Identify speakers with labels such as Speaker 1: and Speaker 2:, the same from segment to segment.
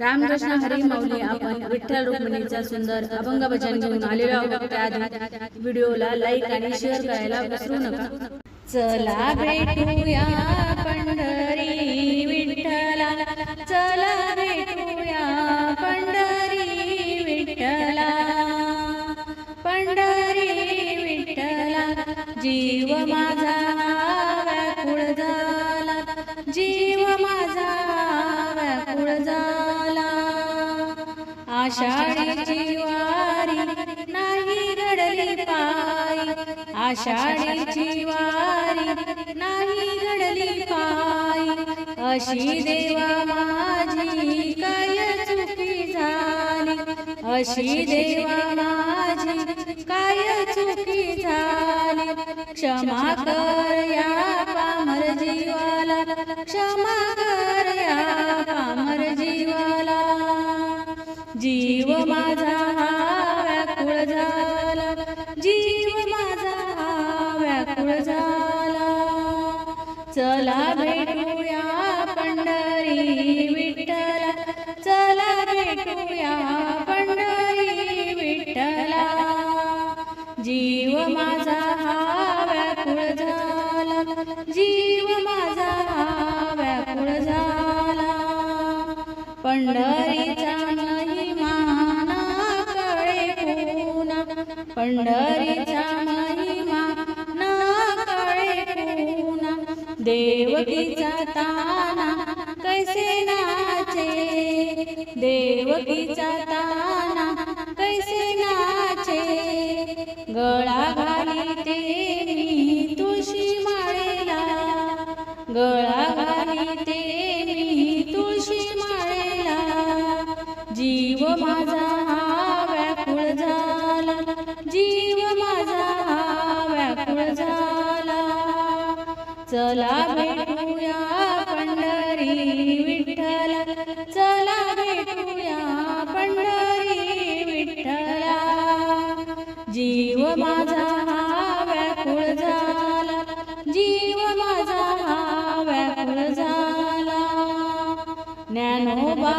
Speaker 1: रामकृष्ण हरी माऊली आपण विठ्ठल रुक्मिणीचा सुंदर अभंग भजन घेऊन आलेलो आहोत त्याआधी. व्हिडिओला लाईक आणि शेअर करायला विसरू नका. चला भेटूया पंढरी विठ्ठला. चला भेटूया पंढरी विठ्ठला. पंढरी विठ्ठला. जीव माझा आषाढीची वारी नाही घडली पायी आषाढीची वारी नाही घडली पायी अशी देवा माझी काय चुकी झाली? अशी देवा माझी काय चुकी झाली? क्षमा कर या पामर जीवाला क्षमा कर जीव माझा हा व्याकुळ झाला. जीव माझा हा व्याकुळ झाला. चला भेटूया पंढरी विठ्ठला. चला भेटूया पंढरी विठ्ठला. जीव माझा हा पंढरीचा महिमा ना कळे पुन्हा देवकीचा ताना कैसे नाचे? देवकीचा ताना कैसे नाचे? गळा घाली ते मी तुळशी माळेला. गळा घाली ते चला भेटूया पंढरी विठ्ठला. चला भेटूया पंढरी विठ्ठला. जीव माझा हा व्याकुळ झाला. जीव माझा हा व्याकुळ झाला. ज्ञानोबा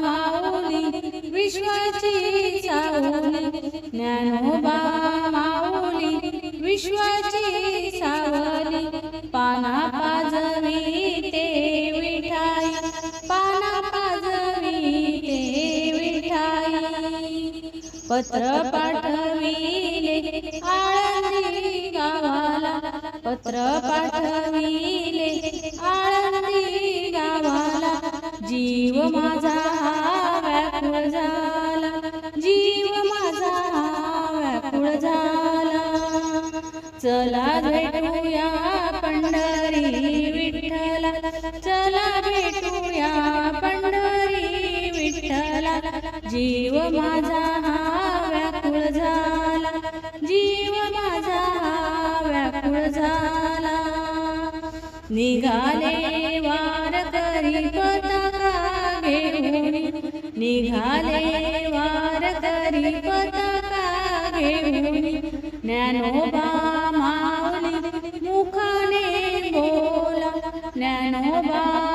Speaker 1: माऊली विश्वाची सावली. ज्ञानोबा माऊली विश्वाची पत्र पाठविले आळंदी गावाला. पत्र पाठविले आळंदी गावाला. जीव माझा व्याकुळ झाला. जीव माझा व्याकुळ झाला. चला भेटूया पंढरी विठ्ठला. चला भेटूया पंढरी विठ्ठला. जीव माझा जीव माझा व्याकुळ झाला. निघाले वारकरी पताका घेऊन. निघाले वारकरी पताका घेऊन. ज्ञानोबा माऊली मुखाने बोला. ज्ञानोबा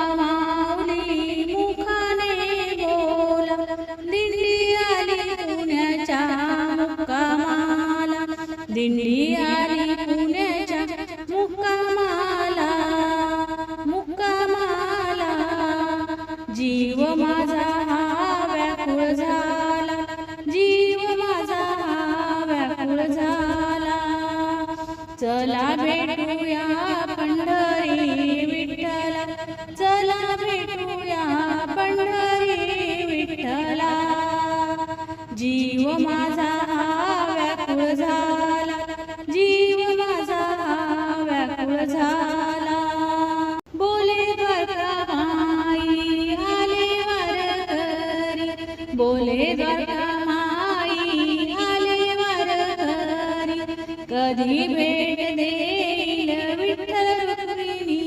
Speaker 1: माझा हा व्याकुळ झाला जीव माझा हा व्याकुळ झाला चला भेटूया पंढरी विठ्ठला. चला भेटूया पंढरी विठ्ठला. जीव माझा कधी भेट देईल विठ्ठल रुक्मिणी?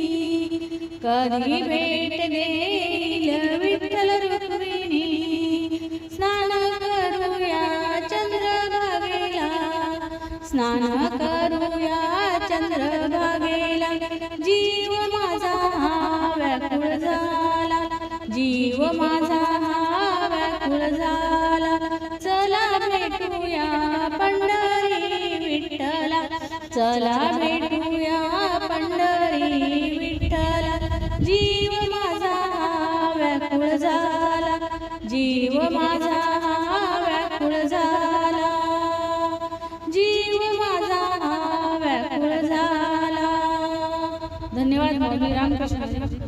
Speaker 1: कधी भेट देईल विठ्ठल रुक्मिणी? स्नान करूया चंद्रभागेला स्नान करूया चंद्रभागेला. जीव माझा व्याकुळ झाला जीव माझा चला भेटूया पंढरी विठ्ठला. जीव माझा व्याकुळ झाला. जीव माझा व्याकुळ झाला. जीव माझा व्याकुळ झाला. धन्यवाद रामकृष्ण.